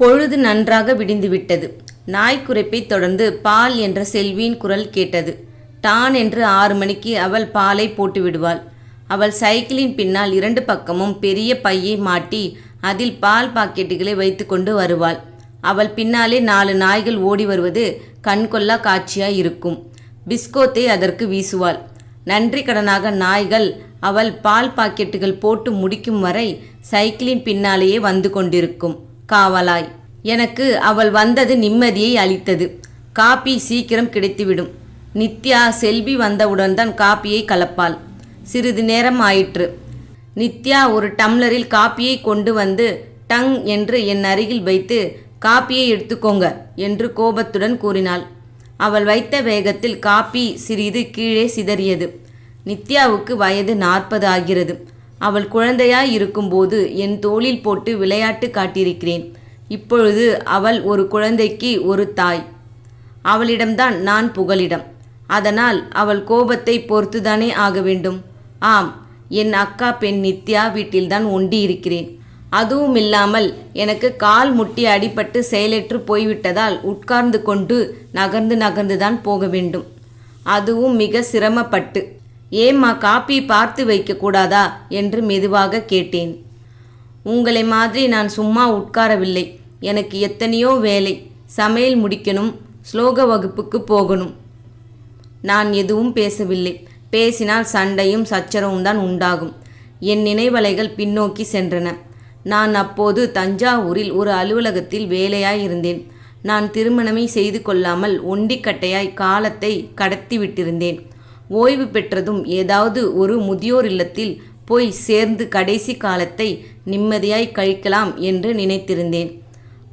பொழுது நன்றாக விடிந்துவிட்டது. நாய்க்குரைப்பைத் தொடர்ந்து பால் என்ற செல்வியின் குரல் கேட்டது. டான் என்று ஆறு மணிக்கு அவள் பாலை போட்டு விடுவாள் அவள் சைக்கிளின் பின்னால் இரண்டு பக்கமும் பெரிய பையை மாட்டி அதில் பால் பாக்கெட்டுகளை வைத்துக்கொண்டு வருவாள். அவள் பின்னாலே நாலு நாய்கள் ஓடி வருவது கண்கொள்ளா காட்சியாய் இருக்கும். பிஸ்கோத்தை அதற்கு வீசுவாள். நன்றி கடனாக நாய்கள் அவள் பால் பாக்கெட்டுகள் போட்டு முடிக்கும் வரை சைக்கிளின் பின்னாலேயே வந்து கொண்டிருக்கும். காவலாய். எனக்கு அவள் வந்தது நிம்மதியை அளித்தது. காப்பி சீக்கிரம் கிடைத்துவிடும். நித்யா செல்வி வந்தவுடன் தான் காப்பியை கலப்பாள். சிறிது நேரம் ஆயிற்று. நித்யா ஒரு டம்ளரில் காப்பியை கொண்டு வந்து டங் என்று என் அருகில் வைத்து காப்பியை எடுத்துக்கோங்க என்று கோபத்துடன் கூறினாள். அவள் வைத்த வேகத்தில் காப்பி சிறிது கீழே சிதறியது. நித்யாவுக்கு வயது நாற்பது ஆகிறது. அவள் குழந்தையாய் இருக்கும்போது என் தோளில் போட்டு விளையாட்டு காட்டியிருக்கிறேன். இப்பொழுது அவள் ஒரு குழந்தைக்கு ஒரு தாய். அவளிடம்தான் நான் புகலிடம். அதனால் அவள் கோபத்தை பொறுத்துதானே ஆக வேண்டும். ஆம் என் அக்கா பெண் நித்யா வீட்டில்தான் ஒண்டி இருக்கிறேன் அதுவும் இல்லாமல் எனக்கு கால் முட்டி அடிபட்டு செயலற்று போய்விட்டதால் உட்கார்ந்து கொண்டு நகர்ந்து நகர்ந்துதான் போக வேண்டும். அதுவும் மிக சிரமப்பட்டு. ஏம்மா காப்பி பார்த்து வைக்கக்கூடாதா என்று மெதுவாக கேட்டேன். உங்களை மாதிரி நான் சும்மா உட்காரவில்லை. எனக்கு எத்தனையோ வேலை. சமையல் முடிக்கணும். ஸ்லோக வகுப்புக்கு போகணும். நான் எதுவும் பேசவில்லை. பேசினால் சண்டையும் சச்சரவும் தான் உண்டாகும். என் நினைவலைகள் பின்னோக்கி சென்றன. நான் அப்போது தஞ்சாவூரில் ஒரு அலுவலகத்தில் வேலையாய் இருந்தேன் நான் திருமணமே செய்து கொள்ளாமல் ஒண்டிக்கட்டையாய் காலத்தை கடத்தி விட்டிருந்தேன் ஓய்வு பெற்றதும் ஏதாவது ஒரு முதியோர் இல்லத்தில் போய் சேர்ந்து கடைசி காலத்தை நிம்மதியாய் கழிக்கலாம் என்று நினைத்திருந்தேன்.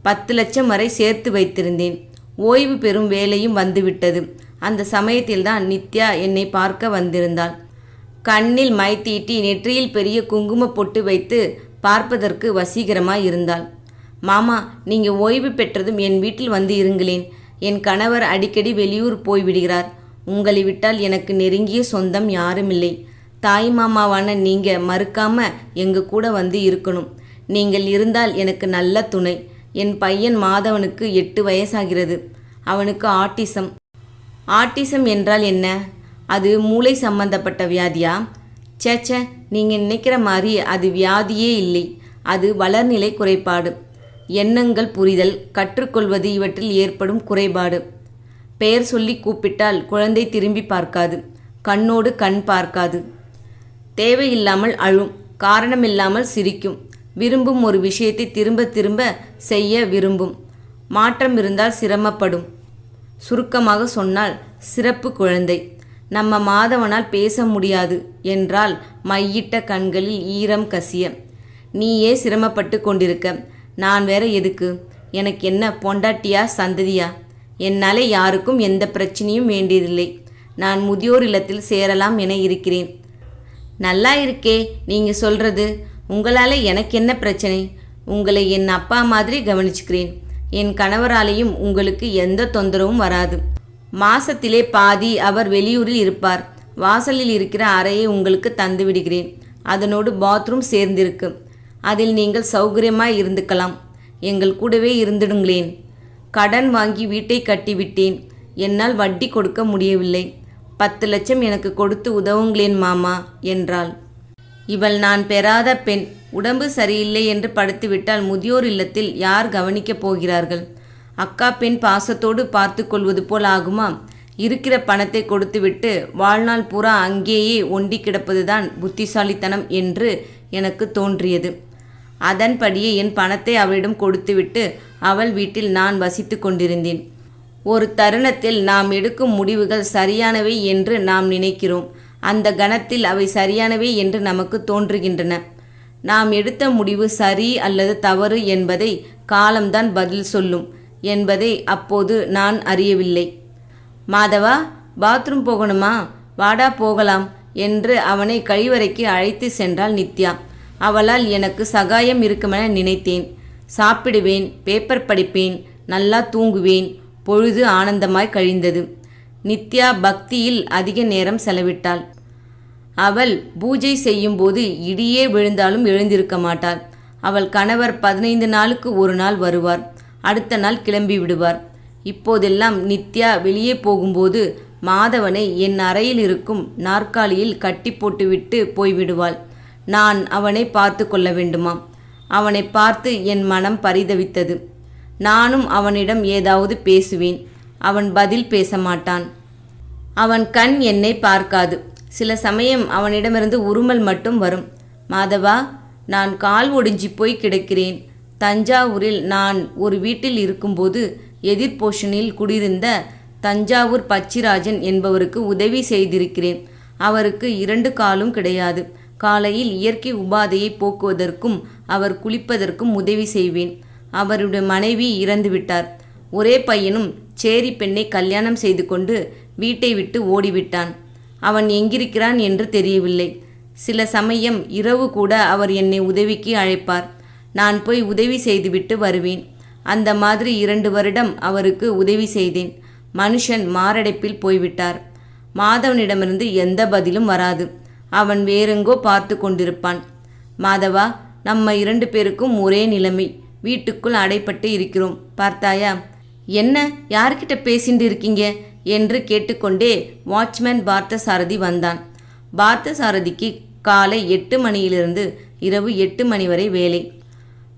பத்து லட்சம் வரை சேர்த்து வைத்திருந்தேன். ஓய்வு பெறும் வேலையும் வந்துவிட்டது. அந்த சமயத்தில்தான் நித்யா என்னை பார்க்க வந்திருந்தாள். கண்ணில் மை தீட்டி நெற்றியில் பெரிய குங்கும பொட்டு வைத்து பார்ப்பதற்கு வசீகரமாய் இருந்தாள். மாமா நீங்கள் ஓய்வு பெற்றதும் என் வீட்டில் வந்து இருங்களேன். என் கணவர் அடிக்கடி வெளியூர் போய்விடுகிறார். உங்களை விட்டால் எனக்கு நெருங்கிய சொந்தம் யாருமில்லை. தாய் மாமாவான நீங்க மறுக்காம எங்க கூட வந்து இருக்கணும். நீங்கள் இருந்தால் எனக்கு நல்ல துணை. என் பையன் மாதவனுக்கு எட்டு வயசாகிறது. அவனுக்கு ஆட்டிசம். ஆட்டிசம் என்றால் என்ன? அது மூளை சம்பந்தப்பட்ட வியாதியா? சேச்சே நீங்கள் நினைக்கிற மாதிரி அது வியாதியே இல்லை. அது வளர்நிலை குறைபாடு. எண்ணங்கள் புரிதல் கற்றுக்கொள்வது இவற்றில் ஏற்படும் குறைபாடு. பெயர் சொல்லி கூப்பிட்டால் குழந்தை திரும்பி பார்க்காது. கண்ணோடு கண் பார்க்காது. தேவையில்லாமல் அழும். காரணமில்லாமல் சிரிக்கும். விரும்பும் ஒரு விஷயத்தை திரும்ப திரும்ப செய்ய விரும்பும். மாற்றம் இருந்தால் சிரமப்படும். சுருக்கமாக சொன்னால் சிறப்பு குழந்தை. நம்ம மாதவனால் பேச முடியாது என்றால் மையிட்ட கண்களில் ஈரம் கசிய. நீயே சிரமப்பட்டு கொண்டிருக்க. நான் வேற எதுக்கு? எனக்கு என்ன பொண்டாட்டியா சந்ததியா? என்னால் யாருக்கும் எந்த பிரச்சனையும் வேண்டியதில்லை. நான் முதியோர் இல்லத்தில் சேரலாம் என இருக்கிறேன். நல்லா இருக்கே நீங்கள் சொல்கிறது உங்களால் எனக்கு என்ன பிரச்சனை? உங்களை என் அப்பா மாதிரி கவனிச்சுக்கிறேன். என் கணவராலையும் உங்களுக்கு எந்த தொந்தரவும் வராது. மாசத்திலே பாதி அவர் வெளியூரில் இருப்பார். வாசலில் இருக்கிற அறையை உங்களுக்கு தந்து விடுகிறேன். அதனோடு பாத்ரூம் சேர்ந்திருக்கு. அதில் நீங்கள் சௌகரியமாக இருந்துக்கலாம். எங்கள் கூடவே இருந்துடுங்களேன். கடன் வாங்கி வீட்டை கட்டிவிட்டேன். என்னால் வட்டி கொடுக்க முடியவில்லை. பத்து லட்சம் எனக்கு கொடுத்து உதவுங்களேன் மாமா என்றாள். இவள் நான் பெறாத பெண். உடம்பு சரியில்லை என்று படுத்துவிட்டால் முதியோர் இல்லத்தில் யார் கவனிக்கப் போகிறார்கள்? அக்கா பெண் பாசத்தோடு பார்த்து கொள்வது போல் ஆகுமா? இருக்கிற பணத்தை கொடுத்துவிட்டு வாழ்நாள் பூரா அங்கேயே ஒண்டி கிடப்பதுதான் புத்திசாலித்தனம் என்று எனக்கு தோன்றியது. அதன்படியே என் பணத்தை அவளிடம் கொடுத்துவிட்டு அவள் வீட்டில் நான் வசித்து கொண்டிருந்தேன். ஒரு தருணத்தில் நாம் எடுக்கும் முடிவுகள் சரியானவை என்று நாம் நினைக்கிறோம். அந்த கணத்தில் அவை சரியானவை என்று நமக்கு தோன்றுகின்றன. நாம் எடுத்த முடிவு சரி அல்லது தவறு என்பதை காலம்தான் பதில் சொல்லும் என்பதை அப்போது நான் அறியவில்லை. மாதவா பாத்ரூம் போகணுமா? வாடா போகலாம் என்று அவனை கழிவறைக்கு அழைத்து சென்றாள் நித்யா. அவளால் எனக்கு சகாயம் இருக்குமென நினைத்தேன். சாப்பிடுவேன் பேப்பர் படிப்பேன் நல்லா தூங்குவேன் பொழுது ஆனந்தமாய் கழிந்தது. நித்யா பக்தியில் அதிக நேரம் செலவிட்டாள். அவள் பூஜை செய்யும்போது இடியே விழுந்தாலும் எழுந்திருக்க மாட்டாள். அவள் கணவர் பதினைந்து நாளுக்கு ஒரு நாள் வருவார். அடுத்த நாள் கிளம்பி விடுவார். இப்போதெல்லாம் நித்யா வெளியே போகும்போது மாதவனை என் அறையில் இருக்கும் நாற்காலியில் கட்டி போட்டுவிட்டு போய்விடுவாள். நான் அவனை பார்த்து கொள்ள வேண்டுமாம். அவனை பார்த்து என் மனம் பரிதவித்தது. நானும் அவனிடம் ஏதாவது பேசுவேன். அவன் பதில் பேச மாட்டான் அவன் கண் என்னை பார்க்காது. சில சமயம் அவனிடமிருந்து உருமல் மட்டும் வரும். மாதவா நான் கால் ஒடிஞ்சி போய் கிடக்கிறேன். தஞ்சாவூரில் நான் ஒரு வீட்டில் இருக்கும்போது எதிர்போஷனில் குடியிருந்த தஞ்சாவூர் பச்சிராஜன் என்பவருக்கு உதவி செய்திருக்கிறேன். அவருக்கு இரண்டு காலும் கிடையாது. காலையில் இயற்கை உபாதையை போக்குவதற்கும் அவர் குளிப்பதற்கும் உதவி செய்வேன். அவருடைய மனைவி இறந்துவிட்டார் ஒரே பையனும் சேரி பெண்ணை கல்யாணம் செய்து கொண்டு வீட்டை விட்டு ஓடிவிட்டான். அவன் எங்கிருக்கிறான் என்று தெரியவில்லை. சில சமயம் இரவு கூட அவர் என்னை உதவிக்கு அழைப்பார். நான் போய் உதவி செய்துவிட்டு வருவேன். அந்த மாதிரி இரண்டு வருடம் அவருக்கு உதவி செய்தேன். மனுஷன் மாரடைப்பில் போய்விட்டார். மாதவனிடமிருந்து எந்த பதிலும் வராது. அவன் வேறெங்கோ பார்த்து கொண்டிருப்பான். மாதவா நம்ம இரண்டு பேருக்கும் ஒரே நிலைமை. வீட்டுக்குள் அடைப்பட்டு இருக்கிறோம். பார்த்தாயா? என்ன யார்கிட்ட பேசிட்டு இருக்கீங்க? என்று கேட்டுக்கொண்டே வாட்ச்மேன் பார்த்தசாரதி வந்தான். பார்த்தசாரதிக்கு காலை எட்டு மணியிலிருந்து இரவு எட்டு மணி வரை வேலை.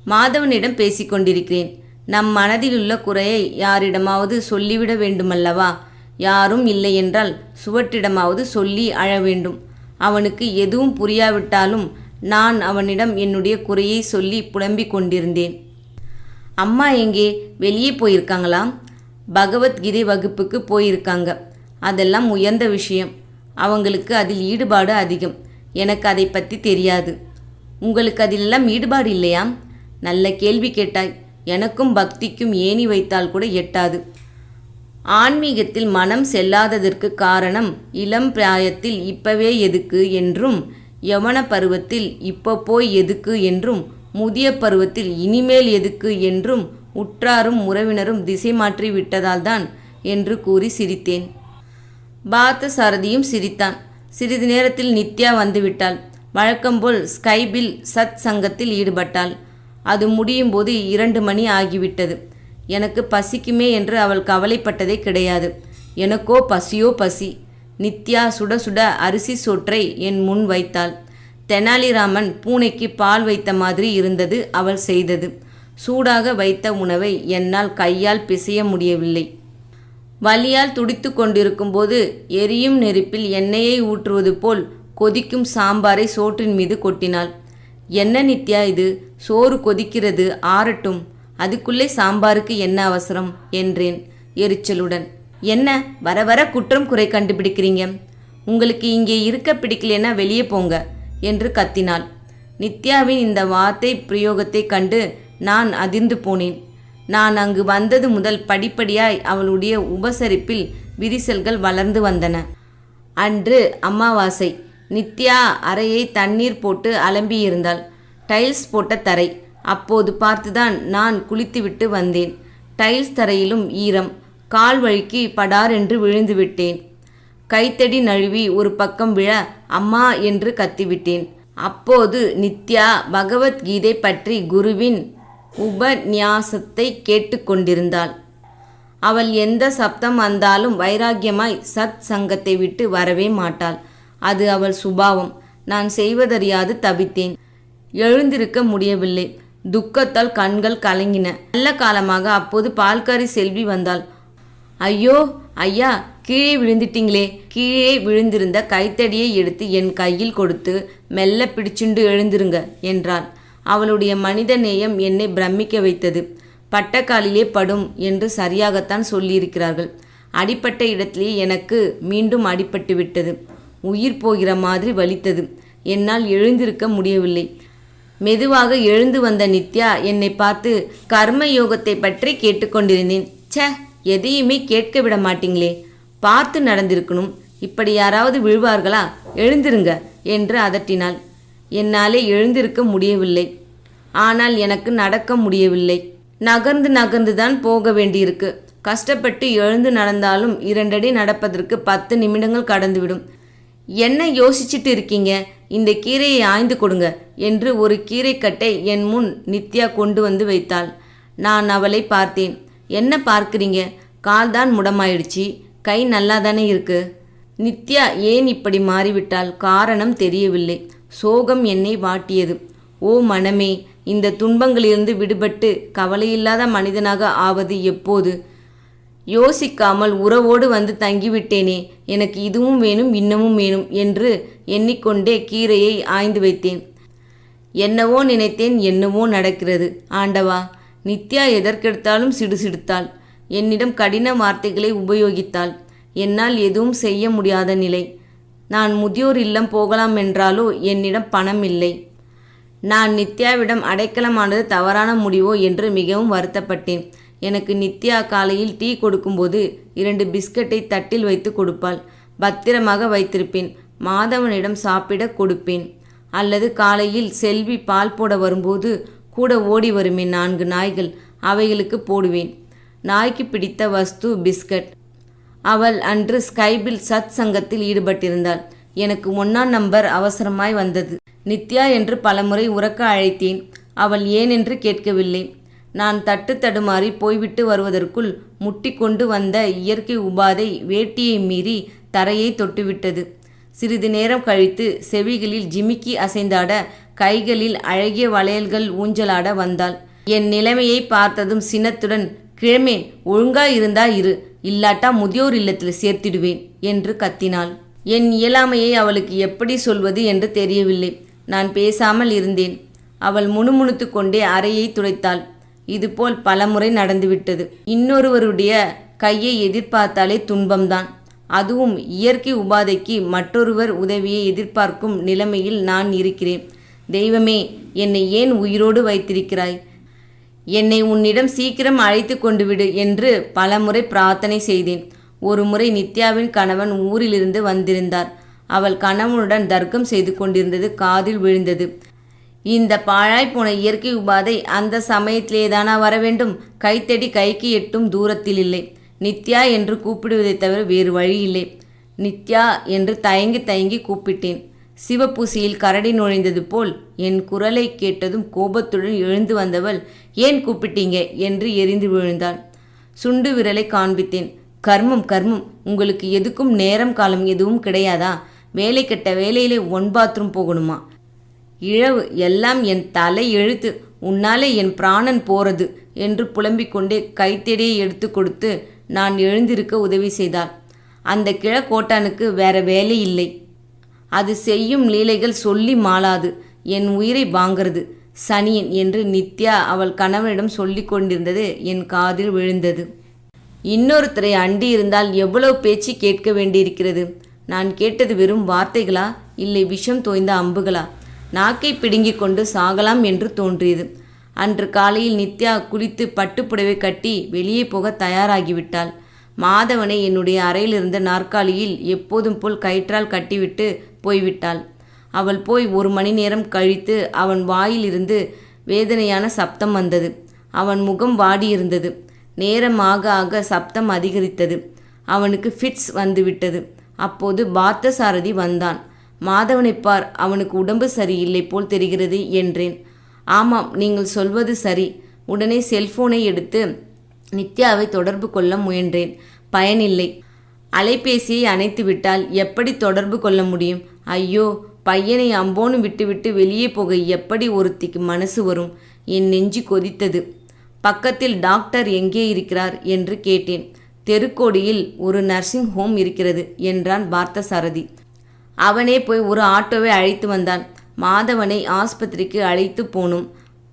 மாதவனிடம் பேசிக்கொண்டிருக்கிறேன் நம் மனதிலுள்ள குறையை யாரிடமாவது சொல்லிவிட வேண்டுமல்லவா? யாரும் இல்லை என்றால் சுவற்றிடமாவது சொல்லி அழ வேண்டும். அவனுக்கு எதுவும் புரியாவிட்டாலும் நான் அவனிடம் என்னுடைய குறையை சொல்லி புலம்பிக் கொண்டிருந்தேன். அம்மா எங்கே? வெளியே போயிருக்காங்களாம் பகவத்கீதை வகுப்புக்கு போயிருக்காங்க. அதெல்லாம் உயர்ந்த விஷயம். அவங்களுக்கு அதில் ஈடுபாடு அதிகம். எனக்கு அதை பற்றி தெரியாது. உங்களுக்கு அதிலெல்லாம் ஈடுபாடு இல்லையாம் நல்ல கேள்வி கேட்டாய். எனக்கும் பக்திக்கும் ஏணி வைத்தால் கூட எட்டாது. ஆன்மீகத்தில் மனம் செல்லாததற்கு காரணம் இளம் பிராயத்தில் இப்பவே எதுக்கு என்றும் யவன பருவத்தில் இப்போ போய் எதுக்கு என்றும் முதிய பருவத்தில் இனிமேல் எதுக்கு என்றும் உற்றாரும் உறவினரும் திசை மாற்றி விட்டதால்தான் என்று கூறி சிரித்தேன். பார்த்த சாரதியும் சிரித்தான். சிறிது நேரத்தில் நித்யா வந்துவிட்டாள். வழக்கம்போல் ஸ்கைபில் சத் சங்கத்தில் ஈடுபட்டாள். அது முடியும் போது இரண்டு மணி ஆகிவிட்டது. எனக்கு பசிக்குமே என்று அவள் கவலைப்பட்டதே கிடையாது. எனக்கோ பசியோ பசி. நித்யா சுட சுட அரிசி சோற்றை என் முன் வைத்தாள். தெனாலிராமன் பூனைக்கு பால் வைத்த மாதிரி இருந்தது அவள் செய்தது. சூடாக வைத்த உணவை என்னால் கையால் பிசைய முடியவில்லை. வலியால் துடித்து கொண்டிருக்கும்போது எரியும் நெருப்பில் எண்ணெயை ஊற்றுவது போல் கொதிக்கும் சாம்பாரை சோற்றின் மீது கொட்டினாள். என்ன நித்யா இது? சோறு கொதிக்கிறது ஆறட்டும். அதுக்குள்ளே சாம்பாருக்கு என்ன அவசரம்? என்றேன் எரிச்சலுடன். என்ன? வர வர குற்றம் குறை கண்டுபிடிக்கிறீங்க. உங்களுக்கு இங்கே இருக்க பிடிக்கலனா வெளியே போங்க என்று கத்தினாள். நித்யாவின் இந்த வார்த்தை பிரயோகத்தை கண்டு நான் அதிர்ந்து போனேன். நான் அங்கு வந்தது முதல் படிப்படியாய் அவளுடைய உபசரிப்பில் விரிசல்கள் வளர்ந்து வந்தன. அன்று அமாவாசை. நித்யா அறையை தண்ணீர் போட்டு அலம்பியிருந்தாள். டைல்ஸ் போட்ட தரை. அப்போது பார்த்துதான் நான் குளித்துவிட்டு வந்தேன். டைல்ஸ் தரையிலும் ஈரம் கால் வழுக்கி படார் என்று விழுந்து விட்டேன் கைத்தடி நழுவி ஒரு பக்கம் விழ அம்மா என்று கத்திவிட்டேன். அப்போது நித்யா பகவத்கீதை பற்றி குருவின் உபநியாசத்தை கேட்டுக்கொண்டிருந்தாள். அவள் எந்த சப்தம் வந்தாலும் வைராக்கியமாய் சத் சங்கத்தை விட்டு வரவே மாட்டாள். அது அவள் சுபாவம். நான் செய்வதறியாது தவித்தேன். எழுந்திருக்க முடியவில்லை. துக்கத்தால் கண்கள் கலங்கின. நல்ல காலமாக அப்போது பால்காரி செல்வி வந்தாள். ஐயோ ஐயா கீழே விழுந்துட்டீங்களே. கீழே விழுந்திருந்த கைத்தடியை எடுத்து என் கையில் கொடுத்து மெல்ல பிடிச்சுண்டு எழுந்திருங்க என்றாள். அவளுடைய மனித நேயம் என்னை பிரமிக்க வைத்தது. பட்டக்காலிலே படும் என்று சரியாகத்தான் சொல்லியிருக்கிறார்கள். அடிப்பட்ட இடத்திலே எனக்கு மீண்டும் அடிபட்டு விட்டது உயிர் போகிற மாதிரி வலித்தது. என்னால் எழுந்திருக்க முடியவில்லை. மெதுவாக எழுந்து வந்த நித்யா என்னை பார்த்து கர்ம யோகத்தை பற்றி கேட்டுக்கொண்டிருந்தேன். ச்சே எதையுமே கேட்க விட மாட்டீங்களே. பார்த்து நடந்திருக்கணும். இப்படி யாராவது விழுவார்களா? எழுந்திருங்க என்று அதட்டினாள். என்னாலே எழுந்திருக்க முடியவில்லை. ஆனால் எனக்கு நடக்க முடியவில்லை. நகர்ந்து நகர்ந்து தான் போக வேண்டியிருக்கு. கஷ்டப்பட்டு எழுந்து நடந்தாலும் இரண்டடி நடப்பதற்கு பத்து நிமிடங்கள் கடந்துவிடும். என்ன யோசிச்சுட்டு இருக்கீங்க? இந்த கீரையை ஆய்ந்து கொடுங்க என்று ஒரு கீரைக்கட்டை என் முன் நித்யா கொண்டு வந்து வைத்தாள். நான் அவளை பார்த்தேன். என்ன பார்க்குறீங்க? கால் தான் முடமாயிடுச்சு. கை நல்லா தானே இருக்கு? நித்யா ஏன் இப்படி மாறிவிட்டால் காரணம் தெரியவில்லை. சோகம் என்னை வாட்டியது. ஓ மனமே இந்த துன்பங்களிலிருந்து விடுபட்டு கவலையில்லாத மனிதனாக ஆவது எப்போது? யோசிக்காமல் உறவோடு வந்து தங்கிவிட்டேனே எனக்கு இதுவும் வேணும் இன்னமும் வேணும் என்று எண்ணிக்கொண்டே கீரையை ஆய்ந்து வைத்தேன். என்னவோ நினைத்தேன் என்னவோ நடக்கிறது. ஆண்டவா நித்யா எதற்கெடுத்தாலும் சிடுசிடுத்தாள். என்னிடம் கடின வார்த்தைகளை உபயோகித்தாள். என்னால் எதுவும் செய்ய முடியாத நிலை. நான் முதியோர் இல்லம் போகலாம் என்றாலோ என்னிடம் பணம் இல்லை. நான் நித்யாவிடம் அடைக்கலமானது தவறான முடிவோ என்று மிகவும் வருத்தப்பட்டேன். எனக்கு நித்யா காலையில் டீ கொடுக்கும்போது இரண்டு பிஸ்கட்டை தட்டில் வைத்து கொடுப்பாள். பத்திரமாக வைத்திருப்பேன். மாதவனிடம் சாப்பிட கொடுப்பேன். அல்லது காலையில் செல்வி பால் போட வரும்போது கூட ஓடி வருமே நான்கு நாய்கள். அவைகளுக்கு போடுவேன். நாய்க்கு பிடித்த வஸ்து பிஸ்கட். அவள் அன்று ஸ்கைபில் சத் சங்கத்தில் ஈடுபட்டிருந்தாள். எனக்கு ஒன்னாம் நம்பர் அவசரமாய் வந்தது. நித்யா என்று பலமுறை உறக்க அழைத்தேன். அவள் ஏனென்று கேட்கவில்லை. நான் தட்டு தடுமாறி போய்விட்டு வருவதற்குள் முட்டிக்கொண்டு வந்த இயற்கை உபாதை வேட்டியை மீறி தரையை தொட்டுவிட்டது. சிறிது நேரம் கழித்து செவிகளில் ஜிமிக்கி அசைந்தாட கைகளில் அழகிய வளையல்கள் ஊஞ்சலாட வந்தாள். என் நிலைமையை பார்த்ததும் சினத்துடன் கிழமே ஒழுங்கா இருந்தா இரு. இல்லாட்டா முதியோர் இல்லத்தில் சேர்த்திடுவேன் என்று கத்தினாள். என் இயலாமையை அவளுக்கு எப்படி சொல்வது என்று தெரியவில்லை. நான் பேசாமல் இருந்தேன். அவள் முணுமுணுத்து கொண்டே அறையை துடைத்தாள். இதுபோல் பலமுறை நடந்துவிட்டது. இன்னொருவருடைய கையை எதிர்பார்த்தாலே துன்பம்தான். அதுவும் இயற்கை உபாதைக்கு மற்றொருவர் உதவியை எதிர்பார்க்கும் நிலைமையில் நான் இருக்கிறேன். தெய்வமே என்னை ஏன் உயிரோடு வைத்திருக்கிறாய்? என்னை உன்னிடம் சீக்கிரம் அழைத்து கொண்டு விடு என்று பலமுறை பிரார்த்தனை செய்தேன். ஒரு முறை நித்யாவின் கணவன் ஊரிலிருந்து வந்திருந்தார். அவள் கணவனுடன் தர்க்கம் செய்து கொண்டிருந்தது காதில் விழுந்தது. இந்த பாழாய் போன இயற்கை உபாதை அந்த சமயத்திலேதானா வர வேண்டும் கைத்தடி கைக்கு எட்டும் தூரத்தில் இல்லை. நித்யா என்று கூப்பிடுவதைத் தவிர வேறு வழி இல்லை. நித்யா என்று தயங்கி தயங்கி கூப்பிட்டேன். சிவப்பூசியில் கரடி நுழைந்தது போல் என் குரலை கேட்டதும் கோபத்துடன் எழுந்து வந்தவள் ஏன் கூப்பிட்டீங்க? என்று எரிந்து விழுந்தாள். சுண்டு விரலை காண்பித்தேன். கர்மம் கர்மம். உங்களுக்கு எதுக்கும் நேரம் காலம் எதுவும் கிடையாதா? வேலை கெட்ட வேலையிலே ஒன் பாத்ரூம் போகணுமா? இழவு எல்லாம் என் தலை எழுத்து. உன்னாலே என் பிராணன் போறது என்று புலம்பிக் கொண்டே கைத்தடியை எடுத்து கொடுத்து நான் எழுந்திருக்க உதவி செய்தாள் அந்த கிழக்கோட்டானுக்கு வேற வேலை இல்லை. அது செய்யும் லீலைகள் சொல்லி மாளாது. என் உயிரை வாங்கிறது சனியன் என்று நித்யா அவள் கணவனிடம் சொல்லி கொண்டிருந்தது என் காதில் விழுந்தது. இன்னொருத்தரை அண்டி இருந்தால் எவ்வளவு பேச்சு கேட்க வேண்டியிருக்கிறது? நான் கேட்டது வெறும் வார்த்தைகளா? இல்லை விஷம் தோய்ந்த அம்புகளா? நாக்கை பிடுங்கிக் கொண்டு சாகலாம் என்று தோன்றியது. அன்று காலையில் நித்யா குளித்து பட்டுப்புடவை கட்டி வெளியே போக தயாராகிவிட்டாள். மாதவனை என்னுடைய அறையிலிருந்த நாற்காலியில் எப்போதும் போல் கயிற்றால் கட்டிவிட்டு போய்விட்டாள். அவள் போய் ஒரு மணி நேரம் கழித்து அவன் வாயிலிருந்து வேதனையான சப்தம் வந்தது. அவன் முகம் வாடியிருந்தது. நேரம் ஆக ஆக சப்தம் அதிகரித்தது. அவனுக்கு ஃபிட்ஸ் வந்துவிட்டது. அப்போது பார்த்தசாரதி வந்தான். மாதவனைப் பார் அவனுக்கு உடம்பு சரியில்லை போல் தெரிகிறது என்றேன். ஆமாம் நீங்கள் சொல்வது சரி. உடனே செல்போனை எடுத்து நித்யாவை தொடர்பு கொள்ள முயன்றேன். பயனில்லை. அலைபேசியை அணைத்து விட்டால் எப்படி தொடர்பு கொள்ள முடியும்? ஐயோ பையனை அம்போன்னு விட்டுவிட்டு வெளியே போக எப்படி ஒருத்திக்கு மனசு வரும்? என் நெஞ்சு கொதித்தது. பக்கத்தில் டாக்டர் எங்கே இருக்கிறார் என்று கேட்டேன். தெருக்கோடியில் ஒரு நர்சிங் ஹோம் இருக்கிறது என்றான் பார்த்தசாரதி அவனே போய் ஒரு ஆட்டோவை அழைத்து வந்தான். மாதவனை ஆஸ்பத்திரிக்கு அழைத்து போனோம்.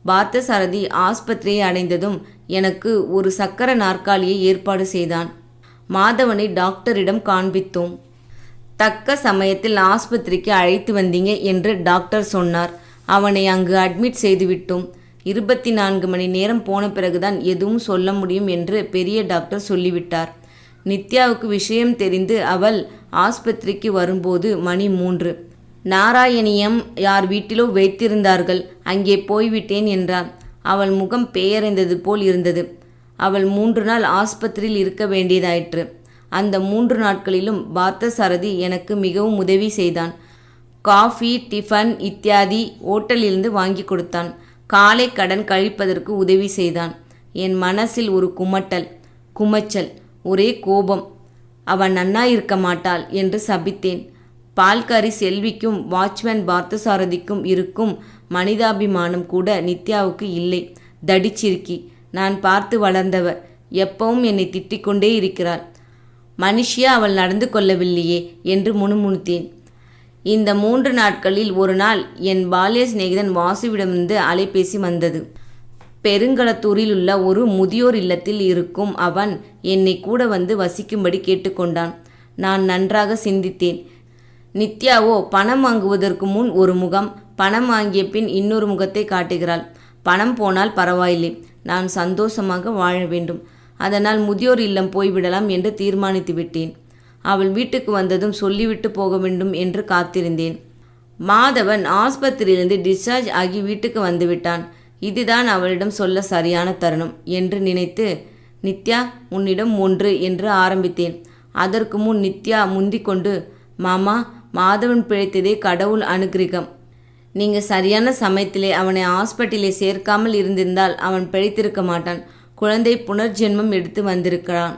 பார்த்தசாரதி ஆஸ்பத்திரியை அடைந்ததும் எனக்கு ஒரு சக்கர நாற்காலியை ஏற்பாடு செய்தான். மாதவனை டாக்டரிடம் காண்பித்தோம். தக்க சமயத்தில் ஆஸ்பத்திரிக்கு அழைத்து வந்தீங்க என்று டாக்டர் சொன்னார். அவனை அங்கு அட்மிட் செய்துவிட்டோம். இருபத்தி நான்கு மணி நேரம் போன பிறகுதான் எதுவும் சொல்ல முடியும் என்று பெரிய டாக்டர் சொல்லிவிட்டார். நித்யாவுக்கு விஷயம் தெரிந்து அவள் ஆஸ்பத்திரிக்கு வரும்போது மணி மூன்று. நாராயணியம் யார் வீட்டிலோ வைத்திருந்தார்கள் அங்கே போய்விட்டேன் என்றார் அவள் முகம் பெயரைந்தது போல் இருந்தது. அவள் மூன்று நாள் ஆஸ்பத்திரியில் இருக்க வேண்டியதாயிற்று. அந்த மூன்று நாட்களிலும் பார்த்தசாரதி எனக்கு மிகவும் உதவி செய்தான். காஃபி டிஃபன் இத்தியாதி ஓட்டலிலிருந்து வாங்கி கொடுத்தான். காலை கடன் கழிப்பதற்கு உதவி செய்தான். என் மனசில் ஒரு குமட்டல் குமச்சல் ஒரே கோபம். அவன் நன்னா இருக்க மாட்டாள் என்று சபித்தேன். பால்காரி செல்விக்கும் வாட்ச்மேன் பார்த்தசாரதிக்கும் இருக்கும் மனிதாபிமானம் கூட நித்யாவுக்கு இல்லை. தடிச்சிருக்கி நான் பார்த்து வளர்ந்தவர் எப்பவும் என்னை திட்டிக் கொண்டே இருக்கிறாள் மனுஷியா அவள் நடந்து கொள்ளவில்லையே என்று முணுமுணுத்தேன். இந்த மூன்று நாட்களில் ஒரு நாள் என் பால்ய சிநேகிதன் வாசுவிடமிருந்து அலைபேசி வந்தது. பெருங்களத்தூரில் உள்ள ஒரு முதியோர் இல்லத்தில் இருக்கும் அவன் என்னை கூட வந்து வசிக்கும்படி கேட்டுக்கொண்டான். நான் நன்றாக சிந்தித்தேன். நித்யாவோ பணம் வாங்குவதற்கு முன் ஒரு முகம் பணம் வாங்கிய பின் இன்னொரு முகத்தை காட்டுகிறாள். பணம் போனால் பரவாயில்லை. நான் சந்தோஷமாக வாழ வேண்டும். அதனால் முதியோர் இல்லம் போய்விடலாம் என்று தீர்மானித்து விட்டேன். அவள் வீட்டுக்கு வந்ததும் சொல்லிவிட்டு போக வேண்டும் என்று காத்திருந்தேன். மாதவன் ஆஸ்பத்திரியிலிருந்து டிஸ்சார்ஜ் ஆகி வீட்டுக்கு வந்துவிட்டான் இதுதான் அவளிடம் சொல்ல சரியான தருணம் என்று நினைத்து நித்யா உன்னிடம் ஒன்று என்று ஆரம்பித்தேன். அதற்கு முன் நித்யா முந்திக்கொண்டு மாமா மாதவன் பிழைத்ததே கடவுள் அனுகிரகம். நீங்கள் சரியான சமயத்திலே அவனை ஹாஸ்பிட்டலே சேர்க்காமல் இருந்திருந்தால் அவன் பிழைத்திருக்க மாட்டான். குழந்தை புனர்ஜென்மம் எடுத்து வந்திருக்கிறான்.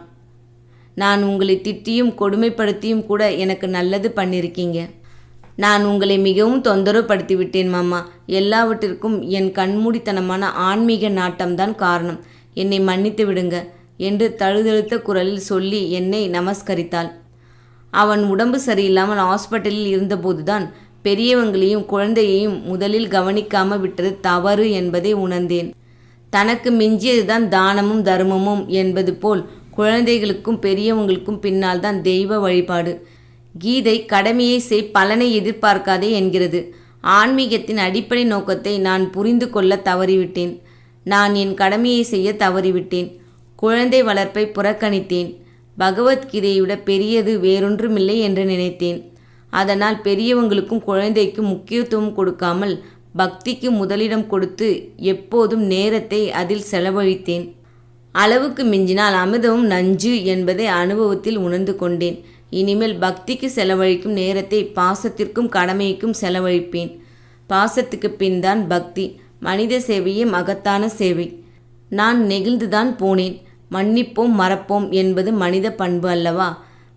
நான் உங்களை திட்டியும் கொடுமைப்படுத்தியும் கூட எனக்கு நல்லது பண்ணியிருக்கீங்க நான் உங்களை மிகவும் தொந்தரவுப்படுத்தி விட்டேன் மாமா. எல்லாவற்றிற்கும் என் கண்மூடித்தனமான ஆன்மீக நாட்டம்தான் காரணம். என்னை மன்னித்து விடுங்க என்று தழுதழுத்த குரலில் சொல்லி என்னை நமஸ்கரித்தாள். அவன் உடம்பு சரியில்லாமல் ஹாஸ்பிட்டலில் இருந்தபோதுதான் பெரியவங்களையும் குழந்தையையும் முதலில் கவனிக்காம விட்டது தவறு என்பதை உணர்ந்தேன். தனக்கு மிஞ்சியதுதான் தானமும் தர்மமும் என்பது போல் குழந்தைகளுக்கும் பெரியவங்களுக்கும் பின்னால் தான் தெய்வ வழிபாடு. கீதை கடமையை செய் பலனை எதிர்பார்க்காதே என்கிறது. ஆன்மீகத்தின் அடிப்படை நோக்கத்தை நான் புரிந்து கொள்ள தவறிவிட்டேன். நான் என் கடமையை செய்ய தவறிவிட்டேன். குழந்தை வளர்ப்பை புறக்கணித்தேன். பகவத்கீதையை விட பெரியது வேறொன்றுமில்லை என்று நினைத்தேன். அதனால் பெரியவங்களுக்கும் குழந்தைக்கும் முக்கியத்துவம் கொடுக்காமல் பக்திக்கு முதலிடம் கொடுத்து எப்போதும் நேரத்தை அதில் செலவழித்தேன். அளவுக்கு மிஞ்சினால் அமிர்தமும் நஞ்சு என்பதை அனுபவத்தில் உணர்ந்து கொண்டேன். இனிமேல் பக்திக்கு செலவழிக்கும் நேரத்தை பாசத்திற்கும் கடமைக்கும் செலவழிப்பேன். பாசத்துக்கு பின் தான் பக்தி மனித சேவையே மகத்தான சேவை. நான் நெகிழ்ந்துதான் போனேன். மன்னிப்போம் மறப்போம் என்பது மனித பண்பு அல்லவா?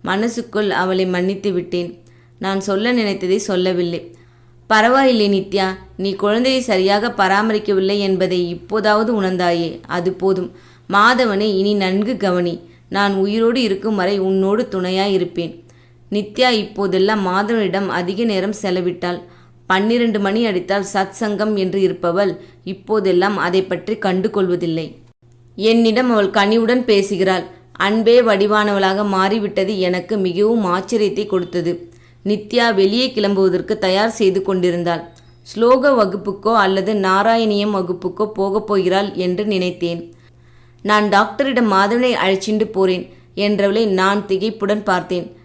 மனசுக்குள் அவளை மன்னித்து விட்டேன். நான் சொல்ல நினைத்ததை சொல்லவில்லை. பரவாயில்லை நித்யா நீ குழந்தையை சரியாக பராமரிக்கவில்லை என்பதை இப்போதாவது உணர்ந்தாயே அது போதும். மாதவனை இனி நன்கு கவனி. நான் உயிரோடு இருக்கும் வரை உன்னோடு துணையாய் இருப்பேன் நித்யா இப்போதெல்லாம் மாதவனிடம் அதிக நேரம் செலவிட்டாள். பன்னிரண்டு மணி அடித்தால் சத் சங்கம் என்று இருப்பவள் இப்போதெல்லாம் அதை பற்றி கண்டு கொள்வதில்லை என்னிடம் அவள் கனிவுடன் பேசுகிறாள். அன்பே வடிவானவளாக மாறிவிட்டது எனக்கு மிகவும் ஆச்சரியத்தை கொடுத்தது. நித்யா வெளியே கிளம்புவதற்கு தயார் செய்து கொண்டிருந்தாள். ஸ்லோக வகுப்புக்கோ அல்லது நாராயணியம் வகுப்புக்கோ போகப் போகிறாள் என்று நினைத்தேன். நான் டாக்டரிடம் மாதவனை அழைச்சிண்டு போறேன் என்றவளை நான் திகைப்புடன் பார்த்தேன்.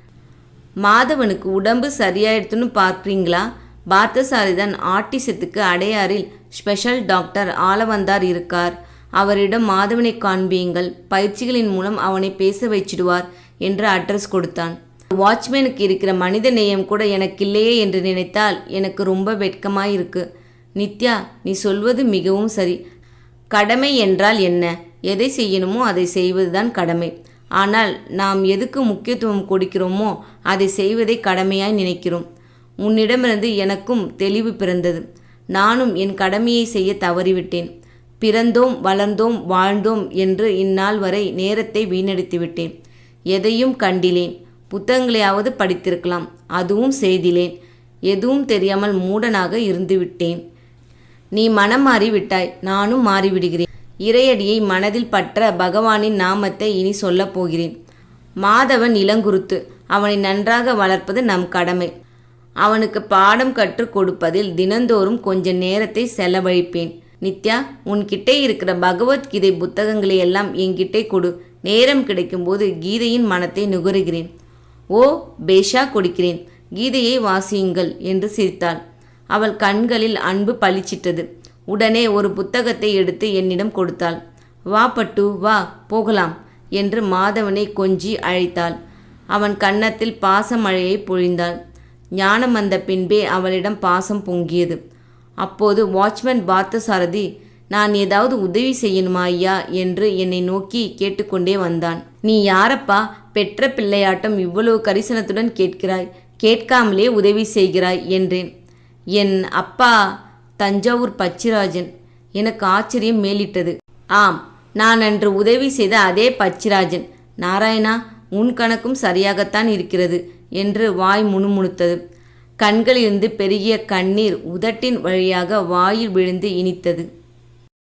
மாதவனுக்கு உடம்பு சரியாயிடுத்துன்னு பார்க்குறீங்களா? பார்த்தசாரிதான் ஆட்டிசத்துக்கு அடையாறில் ஸ்பெஷல் டாக்டர் ஆளவந்தார் இருக்கார். அவரிடம் மாதவனை காண்பியுங்கள். பயிற்சிகளின் மூலம் அவனை பேச வச்சிடுவார் என்று அட்ரஸ் கொடுத்தான். வாட்ச்மேனுக்கு இருக்கிற மனித நேயம் கூட எனக்கு இல்லையே என்று நினைத்தால் எனக்கு ரொம்ப வெட்கமாயிருக்கு. நித்யா நீ சொல்வது மிகவும் சரி. கடமை என்றால் என்ன? எதை செய்யணுமோ அதை செய்வதுதான் கடமை. ஆனால் நாம் எதுக்கு முக்கியத்துவம் கொடுக்கிறோமோ அதை செய்வதை கடமையாய் நினைக்கிறோம். உன்னிடமிருந்து எனக்கும் தெளிவு பிறந்தது. நானும் என் கடமையை செய்ய தவறிவிட்டேன். பிறந்தோம் வளர்ந்தோம் வாழ்ந்தோம் என்று இந்நாள் வரை நேரத்தை வீணடித்து விட்டேன். எதையும் கண்டிலேன். புத்தகங்களையாவது படித்திருக்கலாம். அதுவும் செய்திலேன். எதுவும் தெரியாமல் மூடனாக இருந்துவிட்டேன் நீ மனம் மாறிவிட்டாய். நானும் மாறிவிடுகிறேன். இறையடியை மனதில் பற்ற பகவானின் நாமத்தை இனி சொல்லப் போகிறேன். மாதவன் இளங்குருத்து அவனை நன்றாக வளர்ப்பது நம் கடமை. அவனுக்கு பாடம் கற்றுக் கொடுப்பதில் தினந்தோறும் கொஞ்ச நேரத்தை செலவழிப்பேன். நித்யா உன்கிட்டே இருக்கிற பகவத்கீதை புத்தகங்களை எல்லாம் என்கிட்டே கொடு. நேரம் கிடைக்கும்போது கீதையின் மனத்தை நுகருகிறேன். ஓ பேஷா கொடுக்கிறேன். கீதையை வாசியுங்கள் என்று சிரித்தாள். அவள் கண்களில் அன்பு பளிச்சிட்டது. உடனே ஒரு புத்தகத்தை எடுத்து என்னிடம் கொடுத்தாள். வா பட்டு வா போகலாம் என்று மாதவனை கொஞ்சி அழைத்தாள். அவன் கன்னத்தில் பாசமழையை பொழிந்தாள். ஞானம் வந்த பின்பே அவளிடம் பாசம் பொங்கியது. அப்போது வாட்ச்மேன் பார்த்தசாரதி நான் ஏதாவது உதவி செய்யணுமா ஐயா? என்று என்னை நோக்கி கேட்டுக்கொண்டே வந்தான். நீ யாரப்பா? பெற்ற பிள்ளையாட்டம் இவ்வளவு கரிசனத்துடன் கேட்கிறாய். கேட்காமலே உதவி செய்கிறாய் என்றேன். என் அப்பா தஞ்சாவூர் பச்சிராஜன். எனக்கு ஆச்சரியம் மேலிட்டது. ஆம் நான் அன்று உதவி செய்த அதே பச்சிராஜன். நாராயணா உன் கணக்கும் சரியாகத்தான் இருக்கிறது என்று வாய் முணுமுணுத்தது. கண்களிலிருந்து பெருகிய கண்ணீர் உதட்டின் வழியாக வாயில் விழுந்து இனித்தது.